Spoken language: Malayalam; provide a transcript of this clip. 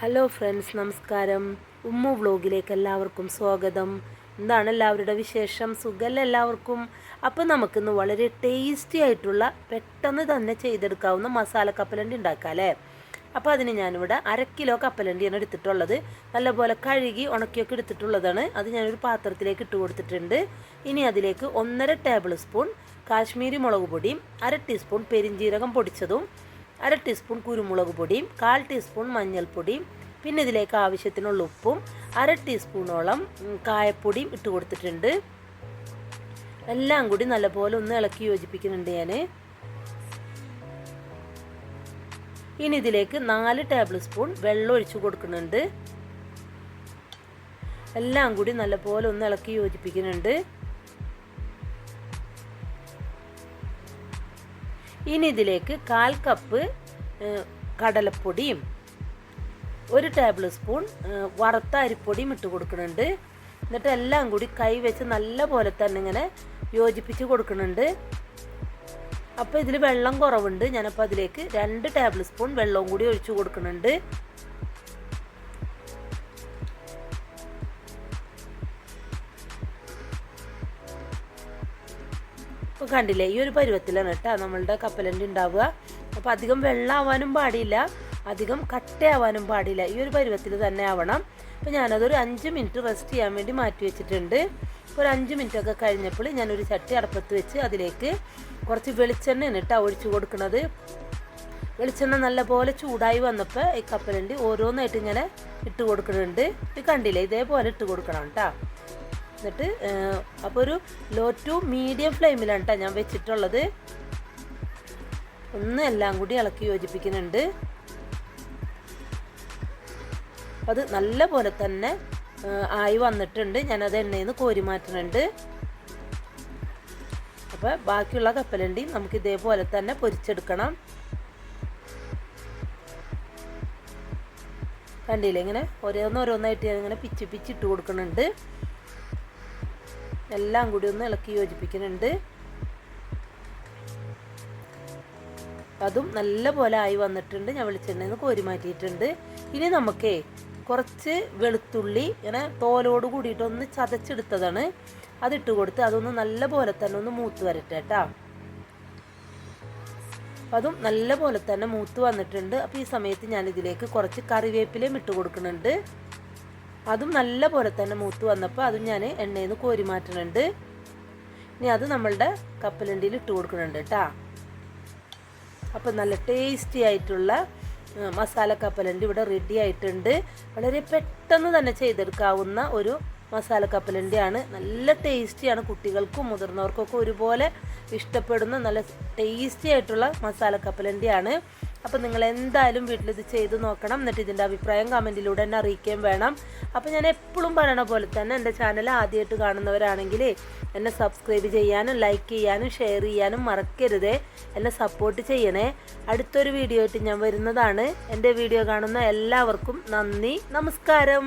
ഹലോ ഫ്രണ്ട്സ് നമസ്കാരം. ഉമ്മു വ്ലോഗിലേക്ക് എല്ലാവർക്കും സ്വാഗതം. എന്താണ് എല്ലാവരുടെ വിശേഷം? സുഖമല്ല എല്ലാവർക്കും? അപ്പോൾ നമുക്കിന്ന് വളരെ ടേസ്റ്റി ആയിട്ടുള്ള പെട്ടെന്ന് തന്നെ ചെയ്തെടുക്കാവുന്ന മസാല കപ്പലണ്ടി ഉണ്ടാക്കാം അല്ലേ? അപ്പോൾ അതിന് ഞാനിവിടെ അര കിലോ കപ്പലണ്ടിയാണ് എടുത്തിട്ടുള്ളത്. നല്ലപോലെ കഴുകി ഉണക്കിയൊക്കെ എടുത്തിട്ടുള്ളതാണ്. അത് ഞാനൊരു പാത്രത്തിലേക്ക് ഇട്ട് കൊടുത്തിട്ടുണ്ട്. ഇനി അതിലേക്ക് ഒന്നര ടേബിൾ സ്പൂൺ കാശ്മീരി മുളക് പൊടിയും അര ടീസ്പൂൺ പെരിഞ്ജീരകം പൊടിച്ചതും അര ടീസ്പൂൺ കുരുമുളക് പൊടിയും കാൽ ടീസ്പൂൺ മഞ്ഞൾപ്പൊടിയും പിന്നെ ഇതിലേക്ക് ആവശ്യത്തിനുള്ള ഉപ്പും അര ടീസ്പൂണോളം കായപ്പൊടിയും ഇട്ട് കൊടുത്തിട്ടുണ്ട്. എല്ലാം കൂടി നല്ലപോലെ ഒന്ന് ഇളക്കി യോജിപ്പിക്കുന്നുണ്ട് ഞാൻ ഇനി ഇതിലേക്ക് നാല് ടേബിൾ സ്പൂൺ വെള്ളം ഒഴിച്ച് കൊടുക്കുന്നുണ്ട്. എല്ലാം കൂടി നല്ലപോലെ ഒന്ന് ഇളക്കി യോജിപ്പിക്കുന്നുണ്ട്. ഇനി ഇതിലേക്ക് കാൽ കപ്പ് കടലപ്പൊടിയും ഒരു ടേബിൾ സ്പൂൺ വറുത്ത അരിപ്പൊടിയും ഇട്ട് കൊടുക്കുന്നുണ്ട്. എന്നിട്ട് എല്ലാം കൂടി കൈ വെച്ച് നല്ല പോലെ തന്നെ ഇങ്ങനെ യോജിപ്പിച്ച് കൊടുക്കുന്നുണ്ട്. അപ്പോൾ ഇതിൽ വെള്ളം കുറവുണ്ട്. ഞാനപ്പോൾ അതിലേക്ക് രണ്ട് ടേബിൾ സ്പൂൺ വെള്ളവും കൂടി ഒഴിച്ചു കൊടുക്കുന്നുണ്ട്. ഇപ്പോൾ കണ്ടില്ലേ ഈ ഒരു പരുവത്തിലാണ് കേട്ടോ നമ്മളുടെ കപ്പലണ്ടി ഉണ്ടാവുക. അപ്പോൾ അധികം വെള്ളമാവാനും പാടില്ല അധികം കട്ടയാവാനും പാടില്ല. ഈ ഒരു പരുവത്തിൽ തന്നെ ആവണം. അപ്പോൾ ഞാനതൊരു അഞ്ച് മിനിറ്റ് റെസ്റ്റ് ചെയ്യാൻ വേണ്ടി മാറ്റി വെച്ചിട്ടുണ്ട്. ഒരു അഞ്ച് മിനിറ്റ് ഒക്കെ കഴിഞ്ഞപ്പോൾ ഞാനൊരു ചട്ടി അടപ്പത്ത് വെച്ച് അതിലേക്ക് കുറച്ച് വെളിച്ചെണ്ണയാണ് കേട്ടോ ഒഴിച്ചു കൊടുക്കുന്നത്. വെളിച്ചെണ്ണ നല്ലപോലെ ചൂടായി വന്നപ്പോൾ ഈ കപ്പലണ്ടി ഓരോന്നായിട്ട് ഇങ്ങനെ ഇട്ട് കൊടുക്കുന്നുണ്ട്. ഇത് കണ്ടില്ലേ ഇതേപോലെ ഇട്ട് കൊടുക്കണം കേട്ടോ. എന്നിട്ട് അപ്പോൾ ഒരു ലോ ടു മീഡിയം ഫ്ലെയിമിലാണ് കേട്ടോ ഞാൻ വെച്ചിട്ടുള്ളത്. ഒന്ന് എല്ലാം കൂടി ഇളക്കി യോജിപ്പിക്കുന്നുണ്ട്. അത് നല്ല പോലെ തന്നെ ആയി വന്നിട്ടുണ്ട്. ഞാനത് എണ്ണയിൽ നിന്ന് കോരി മാറ്റുന്നുണ്ട്. അപ്പോൾ ബാക്കിയുള്ള കപ്പലണ്ടി നമുക്ക് ഇതേപോലെ തന്നെ പൊരിച്ചെടുക്കണം. കണ്ടില്ലേ? ഇങ്ങനെ ഓരോന്നോരോന്നായിട്ട് ഞാൻ ഇങ്ങനെ പിച്ച് പിച്ച് ഇട്ട് കൊടുക്കുന്നുണ്ട്. എല്ലാം കൂടി ഒന്ന് ഇളക്കി യോജിപ്പിക്കുന്നുണ്ട്. അതും നല്ല പോലെ ആയി വന്നിട്ടുണ്ട്. ഞാൻ വെളിച്ചെണ്ണയിൽ നിന്ന് കോരി മാറ്റിയിട്ടുണ്ട്. ഇനി നമുക്കേ കുറച്ച് വെളുത്തുള്ളി ഇങ്ങനെ തോലോട് കൂടിയിട്ട് ഒന്ന് ചതച്ചെടുത്തതാണ്. അതിട്ട് കൊടുത്ത് അതൊന്ന് നല്ല പോലെ തന്നെ ഒന്ന് മൂത്ത് വരട്ടെ കേട്ടോ. അതും നല്ല പോലെ തന്നെ മൂത്ത് വന്നിട്ടുണ്ട്. അപ്പോൾ ഈ സമയത്ത് ഞാൻ ഇതിലേക്ക് കുറച്ച് കറിവേപ്പിലയും ഇട്ട് കൊടുക്കുന്നുണ്ട്. അതും നല്ല പോലെ തന്നെ മൂത്ത് വന്നപ്പോൾ അതും ഞാൻ എണ്ണയിൽ നിന്ന് കോരി മാറ്റുന്നുണ്ട് ഇനി അത് നമ്മളുടെ കപ്പലണ്ടിയിൽ ഇട്ട് കൊടുക്കുന്നുണ്ട് കേട്ടോ അപ്പോൾ നല്ല ടേസ്റ്റി ആയിട്ടുള്ള മസാല കപ്പലണ്ടി ഇവിടെ റെഡി ആയിട്ടുണ്ട്. വളരെ പെട്ടെന്ന് തന്നെ ചെയ്തെടുക്കാവുന്ന ഒരു മസാല കപ്പലണ്ടിയാണ്. നല്ല ടേസ്റ്റിയാണ് കുട്ടികൾക്കും മുതിർന്നവർക്കൊക്കെ ഒരുപോലെ ഇഷ്ടപ്പെടുന്ന നല്ല ടേസ്റ്റി ആയിട്ടുള്ള മസാല കപ്പലണ്ടിയാണ്. അപ്പോൾ നിങ്ങൾ എന്തായാലും വീട്ടിലിത് ചെയ്ത് നോക്കണം. എന്നിട്ട് ഇതിന്റെ അഭിപ്രായം കമന്റിലൂടെ എന്നെ അറിയിക്കുകയും വേണം. അപ്പോൾ ഞാൻ എപ്പോഴും പറയണ പോലെ തന്നെ എന്റെ ചാനൽ ആദ്യമായിട്ട് കാണുന്നവരാണെങ്കിൽ എന്നെ സബ്സ്ക്രൈബ് ചെയ്യാനും ലൈക്ക് ചെയ്യാനും ഷെയർ ചെയ്യാനും മറക്കരുത്. എന്നെ സപ്പോർട്ട് ചെയ്യണേ. അടുത്തൊരു വീഡിയോ ആയിട്ട് ഞാൻ വരുന്നതാണ്. എന്റെ വീഡിയോ കാണുന്ന എല്ലാവർക്കും നന്ദി. നമസ്കാരം.